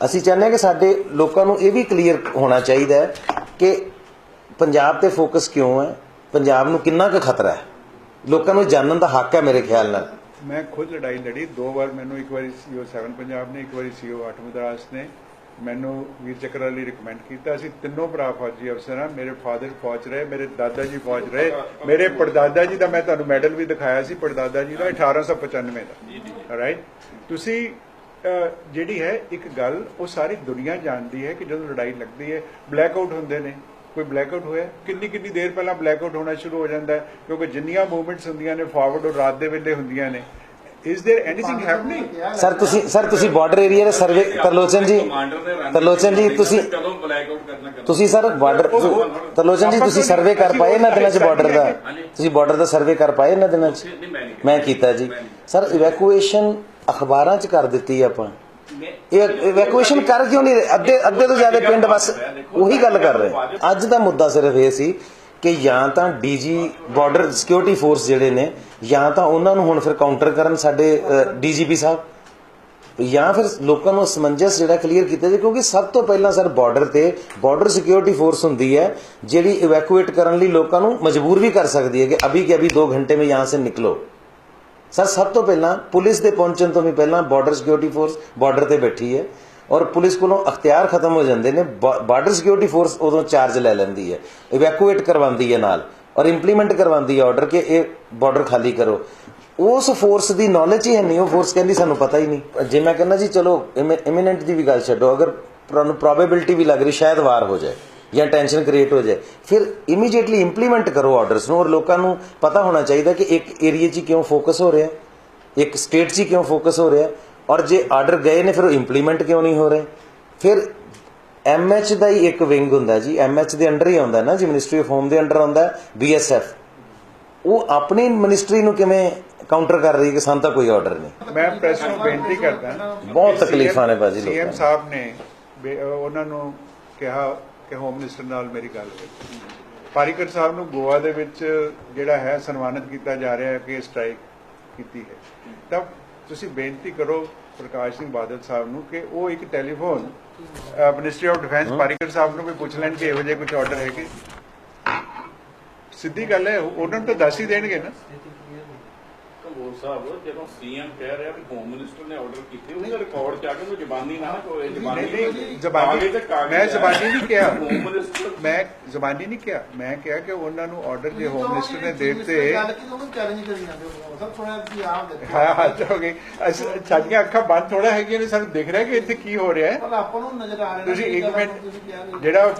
ਅਸੀਂ ਚਾਹੁੰਦੇ ਹਾਂ ਕਿ ਸਾਡੇ ਲੋਕਾਂ ਨੂੰ ਇਹ ਵੀ ਕਲੀਅਰ ਹੋਣਾ ਚਾਹੀਦਾ ਹੈ ਕਿ ਪੰਜਾਬ ਤੇ ਫੋਕਸ ਕਿਉਂ ਹੈ? ਪੰਜਾਬ ਨੂੰ ਕਿੰਨਾ ਕੁ ਖਤਰਾ ਹੈ? ਲੋਕਾਂ ਨੂੰ ਜਾਣਨ ਦਾ ਹੱਕ ਹੈ ਮੇਰੇ ਖਿਆਲ ਨਾਲ। ਮੈਂ ਖੁਦ ਲੜਾਈ ਲੜੀ ਦੋ ਵਾਰ ਮੈਨੂੰ ਇੱਕ ਵਾਰੀ ਸੀਓ 7 ਪੰਜਾਬ ਨੇ ਇੱਕ ਵਾਰੀ ਸੀਓ 8 ਮਦਰਾਸ ਨੇ। ਮੈਨੂੰ ਵੀਰ ਚੱਕਰ ਲਈ ਰਿਕਮੈਂਡ ਕੀਤਾ ਅਸੀਂ ਤਿੰਨੋਂ ਭਰਾ ਫੌਜੀ ਅਫਸਰ ਹਾਂ ਮੇਰੇ ਫਾਦਰ ਫੌਜ ਰਹੇ ਮੇਰੇ ਦਾਦਾ ਜੀ ਫੌਜ ਰਹੇ। ਮੇਰੇ ਪੜਦਾਦਾ ਜੀ ਦਾ ਮੈਂ ਤੁਹਾਨੂੰ ਮੈਡਲ ਵੀ ਦਿਖਾਇਆ ਸੀ ਪੜਦਾਦਾ ਜੀ ਦਾ 1895 ਦਾ। ਰਾਈਟ ਤੁਸੀਂ ਜਿਹੜੀ ਹੈ ਇੱਕ ਗੱਲ ਉਹ ਸਾਰੀ ਦੁਨੀਆ ਜਾਣਦੀ ਹੈ ਕਿ ਜਦੋਂ ਲੜਾਈ ਲੱਗਦੀ ਹੈ ਬਲੈਕ ਆਊਟ ਹੁੰਦੇ ਨੇ। ਕੋਈ ਬਲੈਕ ਆਊਟ ਹੋਇਆ ਕਿੰਨੀ ਕਿੰਨੀ ਦੇਰ ਪਹਿਲਾਂ ਬਲੈਕ ਆਊਟ ਹੋਣਾ ਸ਼ੁਰੂ ਹੋ ਜਾਂਦਾ ਹੈ ਕਿਉਂਕਿ ਜਿੰਨੀਆਂ ਮੂਵਮੈਂਟਸ ਹੁੰਦੀਆਂ ਨੇ ਫਾਰਵਰਡ ਔਰ ਰਾਤ ਦੇ ਵੇਲੇ ਹੁੰਦੀਆਂ ਨੇ is there anything happening sir ਤੁਸੀਂ ਸਰ ਤੁਸੀਂ ਬਾਰਡਰ ਏਰੀਆ ਦੇ ਸਰਵੇ ਤਰਲੋਚਨ ਜੀ ਤਰਲੋਚਨ ਜੀ ਤੁਸੀਂ ਕਦੋਂ ਬਲੈਕ ਆਊਟ ਕਰਨਾ ਕਦੋਂ ਤੁਸੀਂ ਸਰ ਬਾਰਡਰ ਤਰਲੋਚਨ ਜੀ ਤੁਸੀਂ ਸਰਵੇ ਕਰ ਪਾਏ ਇਹਨਾਂ ਦਿਨਾਂ 'ਚ ਬਾਰਡਰ ਦਾ ਤੁਸੀਂ ਬਾਰਡਰ ਦਾ ਸਰਵੇ ਕਰ ਪਾਏ ਇਹਨਾਂ ਦਿਨਾਂ 'ਚ ਨਹੀਂ ਮੈਂ ਨਹੀਂ ਮੈਂ ਕੀਤਾ ਜੀ ਸਰ ਇਵੈਕੂਏਸ਼ਨ ਅਖਬਾਰਾਂ 'ਚ ਕਰ ਦਿੱਤੀ ਆਪਾਂ ਇਹ ਇਵੈਕੂਏਸ਼ਨ ਕਰ ਕਿਉਂ ਨਹੀਂ ਅੱਧੇ ਅੱਧੇ ਤੋਂ ਜ਼ਿਆਦਾ ਪਿੰਡ ਬਸ ਉਹੀ ਗੱਲ ਕਰ ਰਹੇ। ਅੱਜ ਦਾ ਮੁੱਦਾ ਸਿਰਫ ਇਹ ਸੀ ਕਿ ਜਾਂ ਤਾਂ ਡੀਜੀ ਬਾਰਡਰ ਸਿਕਿਉਰਿਟੀ ਫੋਰਸ ਜਿਹੜੇ ਨੇ, ਜਾਂ ਤਾਂ ਉਹਨਾਂ ਨੂੰ ਹੁਣ ਫਿਰ ਕਾਊਂਟਰ ਕਰਨ ਸਾਡੇ ਡੀਜੀਪੀ ਸਾਹਿਬ, ਜਾਂ ਫਿਰ ਲੋਕਾਂ ਨੂੰ ਸਮੰਜਸ ਜਿਹੜਾ ਕਲੀਅਰ ਕੀਤਾ ਜੇ ਕਿਉਂਕਿ ਸਭ ਤੋਂ ਪਹਿਲਾਂ ਸਰ ਬਾਰਡਰ ਤੇ ਬਾਰਡਰ ਸਿਕਿਉਰਿਟੀ ਫੋਰਸ ਹੁੰਦੀ ਹੈ, ਜਿਹੜੀ ਇਵੈਕੂਏਟ ਕਰਨ ਲਈ ਲੋਕਾਂ ਨੂੰ ਮਜਬੂਰ ਵੀ ਕਰ ਸਕਦੀ ਹੈ ਕਿ ਅਭੀ ਕਿ ਅਭੀ 2 ਘੰਟੇ ਮੇ ਯਹਾਂ ਸੇ ਨਿਕਲੋ। ਸਰ, ਸਭ ਤੋਂ ਪਹਿਲਾਂ ਪੁਲਿਸ ਦੇ ਪਹੁੰਚਣ ਤੋਂ ਵੀ ਪਹਿਲਾਂ ਬਾਰਡਰ ਸਿਕਿਉਰਿਟੀ ਫੋਰਸ ਬਾਰਡਰ ਤੇ ਬੈਠੀ ਹੈ ਔਰ ਪੁਲਿਸ ਕੋਲੋਂ ਅਖਤਿਆਰ ਖਤਮ ਹੋ ਜਾਂਦੇ ਨੇ ਬਾਰਡਰ ਸਿਕਿਉਰਿਟੀ ਫੋਰਸ ਉਦੋਂ ਚਾਰਜ ਲੈ ਲੈਂਦੀ ਹੈ ਇਵੈਕੂਏਟ ਕਰਵਾਉਂਦੀ ਹੈ ਨਾਲ ਔਰ ਇੰਪਲੀਮੈਂਟ ਕਰਵਾਉਂਦੀ ਹੈ ਆਰਡਰ ਕਿ ਇਹ ਬਾਰਡਰ ਖਾਲੀ ਕਰੋ। ਉਸ ਫੋਰਸ ਦੀ ਨੌਲੇਜ ਹੀ ਹੈ ਨਹੀਂ, ਉਹ ਫੋਰਸ ਕਹਿੰਦੀ ਸਾਨੂੰ ਪਤਾ ਹੀ ਨਹੀਂ। ਜੇ ਮੈਂ ਕਹਿੰਦਾ ਜੀ, ਚਲੋ ਇਮੀਨੈਂਟ ਦੀ ਵੀ ਗੱਲ ਛੱਡੋ, ਅਗਰ ਤੁਹਾਨੂੰ ਪ੍ਰੋਬੇਬਿਲਿਟੀ ਵੀ ਲੱਗ ਰਹੀ, ਸ਼ਾਇਦ ਵਾਰ ਹੋ ਜਾਏ। ਜਾਂ ਟੈਨਸ਼ਨ ਕ੍ਰੀਏਟ ਹੋ ਜਾਏ ਫਿਰ ਇਮੀਡੀਏਟਲੀ ਇੰਪਲੀਮੈਂਟ ਕਰੋ ਆਰਡਰਸ ਨੂੰ ਔਰ ਲੋਕਾਂ ਨੂੰ ਪਤਾ ਹੋਣਾ ਚਾਹੀਦਾ ਕਿ ਇੱਕ ਏਰੀਆ 'ਚ ਕਿਉਂ ਫੋਕਸ ਹੋ ਰਿਹਾ ਇੱਕ ਸਟੇਟ 'ਚ ਕਿਉਂ ਫੋਕਸ ਹੋ ਰਿਹਾ ਔਰ ਜੇ ਆਰਡਰ ਗਏ ਨੇ ਫਿਰ ਉਹ ਇੰਪਲੀਮੈਂਟ ਕਿਉਂ ਨਹੀਂ ਹੋ ਰਹੇ? ਫਿਰ ਐਮਐਚ ਦਾ ਹੀ ਇੱਕ ਵਿੰਗ ਹੁੰਦਾ ਜੀ ਐਮਐਚ ਦੇ ਅੰਡਰ ਹੀ ਆਉਂਦਾ ਨਾ ਜੀ ਮਿਨਿਸਟਰੀ ਆਫ ਹੋਮ ਦੇ ਅੰਡਰ ਆਉਂਦਾ ਬੀਐਸਐਫ ਉਹ ਆਪਣੀ ਮਿਨਿਸਟਰੀ ਨੂੰ ਕਿਵੇਂ ਕਾਊਂਟਰ ਕਰ ਰਹੀ ਹੈ ਕਿ ਸਾਨੂੰ ਤਾਂ ਕੋਈ ਆਰਡਰ ਨਹੀਂ? ਮੈਂ ਪ੍ਰੈਸ ਨੂੰ ਬੇਨਤੀ ਕਰਦਾ। ਬਹੁਤ ਤਕਲੀਫਾਂ ਨੇ ਬਾਜੀ ਲੋਕਾਂ ਸੀਐਮ। ਸਾਹਿਬ ਨੇ ਉਹਨਾਂ ਨੂੰ ਕਿਹਾ ਕਿ ਹੋਮ ਮਿਨਿਸਟਰ ਨਾਲ ਮੇਰੀ ਗੱਲ ਹੋਈ। ਪਾਰੀਕਰ ਸਾਹਿਬ ਨੂੰ ਗੋਆ ਦੇ ਵਿੱਚ ਜਿਹੜਾ ਹੈ ਸਨਮਾਨਿਤ ਕੀਤਾ ਜਾ ਰਿਹਾ ਹੈ ਕਿ ਸਟ੍ਰਾਈਕ ਕੀਤੀ ਹੈ। ਤਾਂ ਤੁਸੀਂ ਬੇਨਤੀ ਕਰੋ ਪ੍ਰਕਾਸ਼ ਸਿੰਘ ਬਾਦਲ ਸਾਹਿਬ ਨੂੰ ਕਿ ਉਹ ਇੱਕ telephone ministry of defence Parrikar Sahib ਨੂੰ ਵੀ ਪੁੱਛ ਲੈਣ ਕਿ ਇਹੋ ਜਿਹੇ ਕੁਝ ਆਰਡਰ ਹੈਗੇ। ਸਿੱਧੀ ਗੱਲ ਹੈ ਉਹਨਾਂ ਨੂੰ ਤਾਂ ਦੱਸ ਹੀ ਦੇਣਗੇ ਨਾ। ਸਾਹਿਬ ਜਦੋਂ ਸੀਐਮ ਕਹਿ ਰਿਹਾ ਵੀ ਹੋਮ ਮਿਨਿਸਟਰ ਨੇ ਆਰਡਰ ਕੀਤੇ ਉਹਦਾ ਰਿਕਾਰਡ ਚ ਆ ਕੇ ਉਹ ਜ਼ਬਾਨੀ ਨਾ ਕੋਈ ਜ਼ਬਾਨੀ ਜ਼ਬਾਨੀ- ਕਾਗਜ਼ ਤੇ ਕਾਗਜ਼ ਮੈਂ ਜ਼ਬਾਨੀ ਨਹੀਂ ਕਿਹਾ। ਹੋਮ ਮਿਨਿਸਟਰ ਮੈਂ ਜ਼ਬਾਨੀ ਨਹੀਂ ਕਿਹਾ। ਮੈਂ ਕਿਹਾ ਕਿ ਉਹਨਾਂ ਨੂੰ ਆਰਡਰ ਜੇ ਹੋਮ ਮਿਨਿਸਟਰ ਨੇ ਦੇ ਦਿੱਤੇ ਗੱਲ ਕੀ ਉਹਨੂੰ ਚੈਲੰਜ ਕਰੀ ਜਾਂਦੇ ਹੋ ਸਭ ਥੋੜਾ ਜੀ ਆਪ ਦੇ ਹਾਂ ਹੋ ਅਸੀਂ ਸਾਡੀਆਂ ਅੱਖਾਂ ਬੰਦ ਥੋੜਾ ਹੈਗੀਆਂ ਨੇ ਸਾਨੂੰ ਦਿਖ ਰਿਹਾ ਕਿ ਇੱਥੇ ਕੀ ਹੋ ਰਿਹਾ ਹੈ। ਪਰ ਆਪਾਂ ਨੂੰ ਨਜ਼ਰ ਆ ਰਿਹਾ ਤੁਸੀਂ ਕਿ ਇੱਕ ਮਿੰਟ। ਜਿਹੜਾ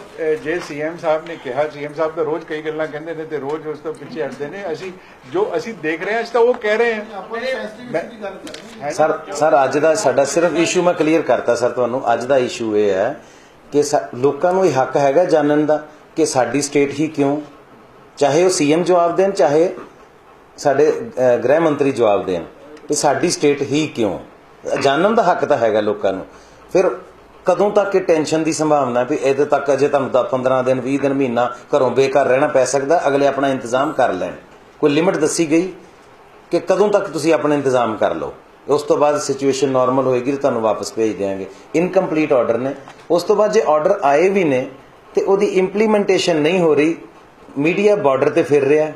ਜੇ ਸੀਐਮ ਸਾਹਿਬ ਨੇ ਕਿਹਾ ਸੀਐਮ ਸਾਹਿਬ ਤਾਂ ਰੋਜ਼ ਕਈ ਗੱਲਾਂ ਕਹਿੰਦੇ ਨੇ ਤੇ ਰੋਜ਼ ਉਸ ਤੋਂ ਪਿੱਛੇ ਹਟਦੇ ਨੇ। ਅਸੀਂ ਜੋ ਅਸੀਂ ਦੇਖ ਰਹੇ ਹਾਂ ਅਸੀਂ ਤਾਂ ਉਹ ਕਹਿ ਰਹੇ ਹਾਂ। ਨਹੀਂ ਆਪਾਂ ਸੈਂਸਿਟਿਵ ਇਸ਼ੂ ਦੀ ਗੱਲ ਕਰ ਰਹੇ ਹਾਂ। ਸਰ ਸਰ ਅੱਜ ਦਾ ਸਾਡਾ ਸਿਰਫ ਇਸ਼ੂ ਮੈਂ ਕਲੀਅਰ ਕਰਤਾ ਸਰ ਤੁਹਾਨੂੰ। ਅੱਜ ਦਾ ਇਸ਼ੂ ਇਹ ਹੈ ਕਿ ਲੋਕਾਂ ਨੂੰ ਇਹ ਹੱਕ ਹੈਗਾ ਜਾਣਨ ਦਾ ਕਿ ਸਾਡੀ ਸਟੇਟ ਹੀ ਕਿਉਂ? ਚਾਹੇ ਉਹ ਸੀਐਮ ਜਵਾਬ ਦੇਣ ਚਾਹੇ ਸਾਡੇ ਗ੍ਰਹਿ ਮੰਤਰੀ ਜਵਾਬ ਦੇਣ ਕਿ ਸਾਡੀ ਸਟੇਟ ਹੀ ਕਿਉਂ? ਜਾਣਨ ਦਾ ਹੱਕ ਤਾਂ ਹੈਗਾ ਲੋਕਾਂ ਨੂੰ। ਫਿਰ ਕਦੋਂ ਤੱਕ ਇਹ ਟੈਨਸ਼ਨ ਦੀ ਸੰਭਾਵਨਾ ਵੀ ਇਹਦੇ ਤੱਕ ਅਜੇ ਤੁਹਾਨੂੰ ਦਸ 15 ਦਿਨ 20 ਦਿਨ ਮਹੀਨਾ ਘਰੋਂ ਬੇਘਰ ਰਹਿਣਾ ਪੈ ਸਕਦਾ ਅਗਲੇ ਆਪਣਾ ਇੰਤਜ਼ਾਮ ਕਰ ਲੈਣ। ਕੋਈ ਲਿਮਿਟ ਦੱਸੀ ਗਈ? ਕਿ ਕਦੋਂ ਤੱਕ ਤੁਸੀਂ ਆਪਣਾ ਇੰਤਜ਼ਾਮ ਕਰ ਲਓ? ਉਸ ਤੋਂ ਬਾਅਦ ਸਿਚੁਏਸ਼ਨ ਨਾਰਮਲ ਹੋਏਗੀ ਤਾਂ ਤੁਹਾਨੂੰ ਵਾਪਸ ਭੇਜ ਦੇਵਾਂਗੇ ਇਨਕੰਪਲੀਟ ਆਰਡਰ ਨੇ। ਉਸ ਤੋਂ ਬਾਅਦ ਜੇ ਆਰਡਰ ਆਏ ਵੀ ਨੇ ਤੇ ਉਹਦੀ ਇੰਪਲੀਮੈਂਟੇਸ਼ਨ ਨਹੀਂ ਹੋ ਰਹੀ ਮੀਡੀਆ ਬਾਰਡਰ ਤੇ ਫਿਰ ਰਿਹਾ।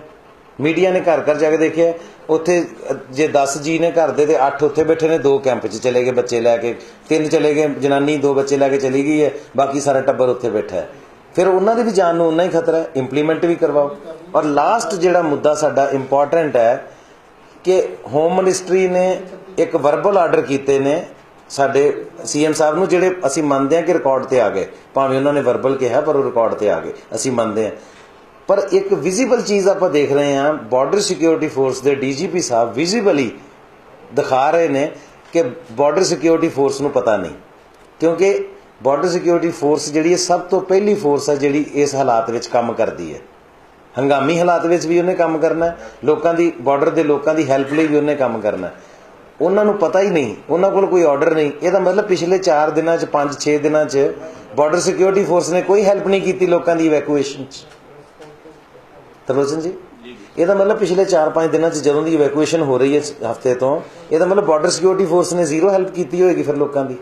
ਮੀਡੀਆ ਨੇ ਘਰ ਘਰ ਜਾ ਕੇ ਦੇਖਿਆ। ਉੱਥੇ, ਜੇ 10 ਜੀ ਨੇ ਘਰ ਦੇ ਤੇ 8 ਉੱਥੇ ਬੈਠੇ ਨੇ, ਦੋ ਕੈਂਪ 'ਚ ਚਲੇ ਗਏ ਬੱਚੇ ਲੈ ਕੇ। ਤਿੰਨ ਚਲੇ ਗਏ, ਜਨਾਨੀ ਦੋ ਬੱਚੇ ਲੈ ਕੇ ਚਲੀ ਗਈ ਹੈ। ਬਾਕੀ ਸਾਰਾ ਟੱਬਰ ਉੱਥੇ ਬੈਠਾ ਹੈ। ਫਿਰ ਉਹਨਾਂ ਦੀ ਵੀ ਜਾਨ ਨੂੰ ਉਨਾ ਹੀ ਖਤਰਾ ਹੈ। ਇੰਪਲੀਮੈਂਟ ਵੀ ਕਰਵਾਓ। ਔਰ ਲਾਸਟ ਜਿਹੜਾ ਮੁੱਦਾ ਸਾਡਾ ਇੰਪੋਰਟੈਂਟ ਹੈ ਕਿ ਹੋਮ ਮਿਨਿਸਟਰੀ ਨੇ ਇੱਕ ਵਰਬਲ ਆਰਡਰ ਕੀਤੇ ਨੇ ਸਾਡੇ ਸੀਐਮ ਸਾਹਿਬ ਨੂੰ, ਜਿਹੜੇ ਅਸੀਂ ਮੰਨਦੇ ਹਾਂ ਕਿ ਰਿਕਾਰਡ ਤੇ ਆ ਗਏ। ਭਾਵੇਂ ਉਹਨਾਂ ਨੇ ਵਰਬਲ ਕਿਹਾ, ਪਰ ਉਹ ਰਿਕਾਰਡ ਤੇ ਆ ਗਏ। ਅਸੀਂ ਮੰਨਦੇ ਹਾਂ। ਪਰ ਇੱਕ ਵਿਜ਼ੀਬਲ ਚੀਜ਼ ਆਪਾਂ ਦੇਖ ਰਹੇ ਹਾਂ ਬਾਰਡਰ ਸਿਕਿਉਰਿਟੀ ਫੋਰਸ ਦੇ ਡੀਜੀਪੀ ਸਾਹਿਬ ਵਿਜ਼ੀਬਲੀ ਦਿਖਾ ਰਹੇ ਨੇ ਕਿ ਬਾਰਡਰ ਸਿਕਿਉਰਿਟੀ ਫੋਰਸ ਨੂੰ ਪਤਾ ਨਹੀਂ। ਕਿਉਂਕਿ ਬਾਰਡਰ ਸਿਕਿਉਰਿਟੀ ਫੋਰਸ ਜਿਹੜੀ ਹੈ, ਸਭ ਤੋਂ ਪਹਿਲੀ ਫੋਰਸ ਹੈ ਜਿਹੜੀ ਇਸ ਹਾਲਾਤ ਵਿੱਚ ਕੰਮ ਕਰਦੀ ਹੈ। ਹੰਗਾਮੀ ਹਾਲਾਤ ਵਿੱਚ ਵੀ ਉਹਨੇ ਕੰਮ ਕਰਨਾ ਲੋਕਾਂ ਦੀ ਬਾਰਡਰ ਦੇ ਲੋਕਾਂ ਦੀ ਹੈਲਪ ਲਈ ਵੀ ਉਹਨੇ ਕੰਮ ਕਰਨਾ ਉਹਨਾਂ ਨੂੰ ਪਤਾ ਹੀ ਨਹੀਂ, ਉਹਨਾਂ ਕੋਲ ਕੋਈ ਆਰਡਰ ਨਹੀਂ। ਇਹਦਾ ਮਤਲਬ ਪਿਛਲੇ 4 ਦਿਨਾਂ 'ਚ 5-6 ਦਿਨਾਂ 'ਚ ਬਾਰਡਰ ਸਿਕਿਉਰਿਟੀ ਫੋਰਸ ਨੇ ਕੋਈ ਹੈਲਪ ਨਹੀਂ ਕੀਤੀ ਲੋਕਾਂ ਦੀ ਇਵੈਕੂਏਸ਼ਨ 'ਚ। ਤਰਲੋਚਨ ਜੀ, ਇਹਦਾ ਮਤਲਬ ਪਿਛਲੇ 4-5 ਦਿਨਾਂ 'ਚ ਜਦੋਂ ਦੀ ਇਵੈਕੂਏਸ਼ਨ ਹੋ ਰਹੀ ਹੈ, ਹਫ਼ਤੇ ਤੋਂ, ਇਹਦਾ ਮਤਲਬ ਬਾਰਡਰ ਸਿਕਿਉਰਿਟੀ ਫੋਰਸ ਨੇ ਜ਼ੀਰੋ ਹੈਲਪ ਕੀਤੀ ਹੋਏਗੀ ਫਿਰ ਲੋਕਾਂ ਦੀ।